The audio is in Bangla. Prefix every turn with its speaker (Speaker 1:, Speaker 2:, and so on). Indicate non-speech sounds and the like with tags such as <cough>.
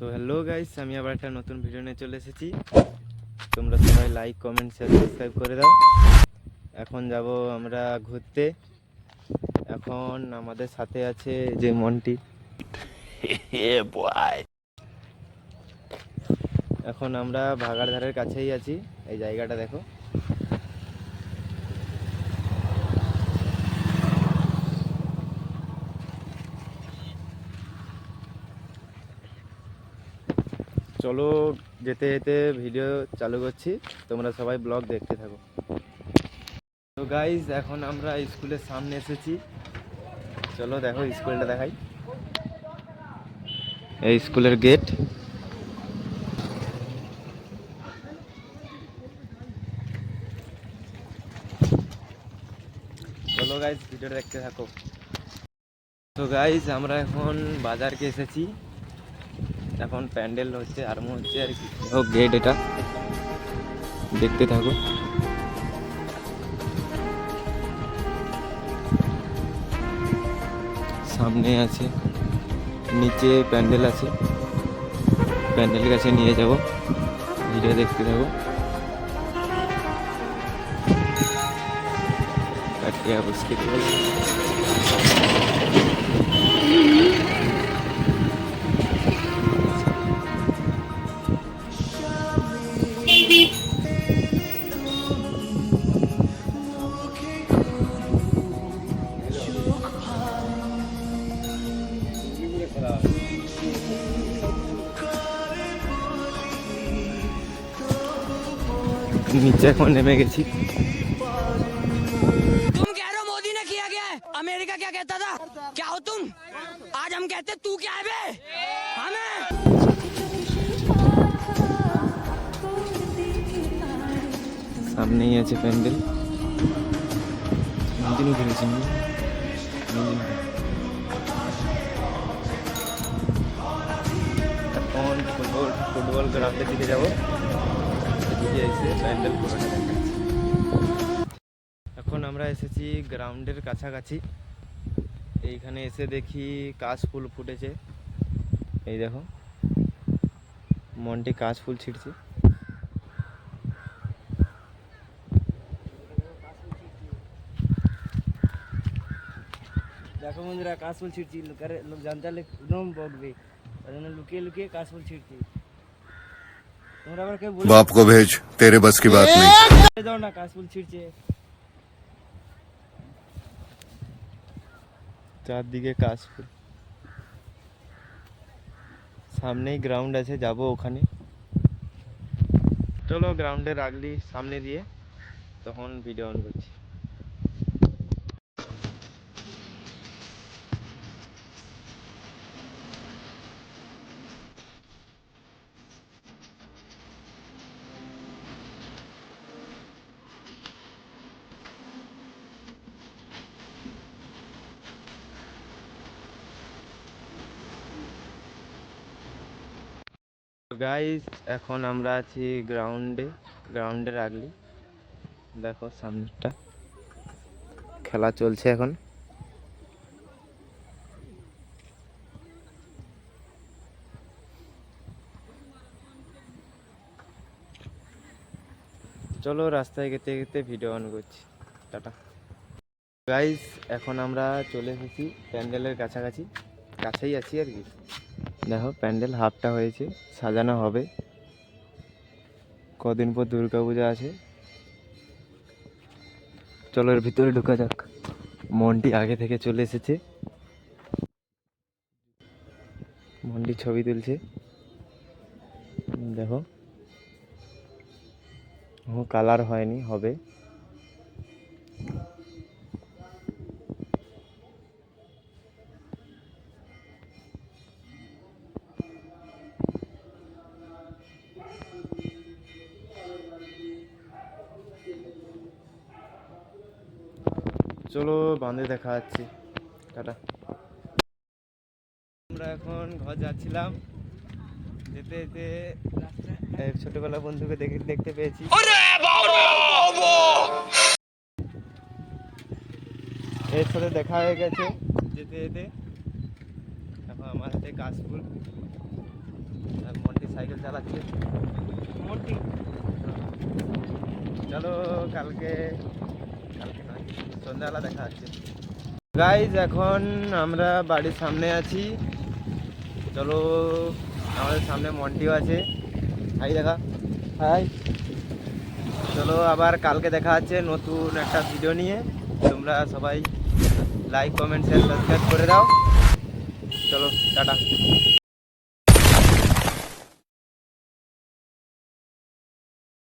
Speaker 1: তো হ্যালো গাইস আমি আবার একটা নতুন ভিডিও নিয়ে চলে এসেছি। তোমরা সবাই লাইক কমেন্ট শেয়ার সাবস্ক্রাইব করে দাও। এখন যাব আমরা ঘুরতে। এখন আমাদের সাথে আছে যে মন্টি। <laughs> এখন আমরা ভাগাড়ধারের কাছেই আছি। এই জায়গাটা দেখো। চলো যেতে যেতে ভিডিও চালু করছি। তোমরা সবাই ব্লগ দেখতে থাকো। তো গাইজ এখন আমরা স্কুলের সামনে এসেছি। চলো দেখো স্কুলটা দেখাই। এই স্কুলের গেট চলো গাইজ ভিডিওটা দেখতে থাকো। তো গাইজ আমরা এখন বাজারকে এসেছি। এখন প্যান্ডেল হচ্ছে, আরম্ভ হচ্ছে আর কি। হোক গেট এটা। দেখতে থাকো। সামনে আছে, নিচে প্যান্ডেল আছে। প্যান্ডেল কাছে নিয়ে যাব। ভিডিও দেখতে থাকো। কাটিয়া বসকে নিচে এখন নেমে গেছি
Speaker 2: तुम कह रहे हो मोदी ने किया क्या है अमेरिका क्या कहता था क्या हो तुम आज हम कहते तू क्या है बे हमें
Speaker 1: সামনেই আছে প্যান্ডেল নন্দিনী ঘুরেছি এখন ফুটবল ফুটবল গ্রাউন্ডের দিকে যাবো এখন আমরা এসেছি গ্রাউন্ডের কাছাকাছি। এইখানে এসে দেখি কাশ ফুল ফুটেছে। এই দেখো, মনটি কাশ ফুল ছিটছে
Speaker 3: দেখো বন্ধুরা কাশফুল ছিটছি লোকের লোক জানতে একদম বকবে। জন্য লুকিয়ে লুকিয়ে কাশফুল ছিটছি
Speaker 4: बाप को भेज तेरे बस की बात नहीं
Speaker 3: দাও না কাশফুল ছিটছে
Speaker 1: চারদিকে কাশ ফুল সামনেই গ্রাউন্ড আছে যাব ওখানে চলো গ্রাউন্ডে রাখলি সামনে দিয়ে তখন ভিডিও অন করছি গাইস এখন আমরা আছি গ্রাউন্ডে গ্রাউন্ডে রাখলি দেখো সামনেটা খেলা চলছে এখন। চলো রাস্তায় যেতে গেতে ভিডিও অন করছি। টাটা। গাইস এখন আমরা চলে এসেছি প্যান্ডেলের কাছাকাছি। কাছেই আছি আর কি। দেখো, প্যান্ডেল হাফটা হয়েছে, সাজানো হবে। কদিন পর দুর্গা পূজা আছে। চলো এর ভিতরে ঢুকা যাক। মনটি আগে থেকে চলে এসেছে। মনটি ছবি তুলছে। দেখো। কালার হয়নি, হবে। চলো বাঁধে দেখা যাচ্ছে। টাটা। আমরা এখন ঘর যাচ্ছিলাম। যেতে যেতে ছোটবেলা বন্ধুকে দেখে দেখতে পেয়েছি। এর সাথে দেখা হয়ে গেছে। যেতে যেতে এখন আমার হাতে কাশফুল। মন্টি সাইকেল চালাচ্ছে।
Speaker 3: মন্টি।
Speaker 1: চলো কালকে সন্ধ্যাবেলা দেখা যাচ্ছে গাইজ এখন আমরা বাড়ির সামনে আছি। চলো আমাদের সামনে মন্টিও আছে। হাই দেখা। হাই চলো আবার কালকে দেখা যাচ্ছে নতুন একটা ভিডিও নিয়ে। তোমরা সবাই লাইক কমেন্ট শেয়ার সাবস্ক্রাইব করে দাও। চলো টাটা।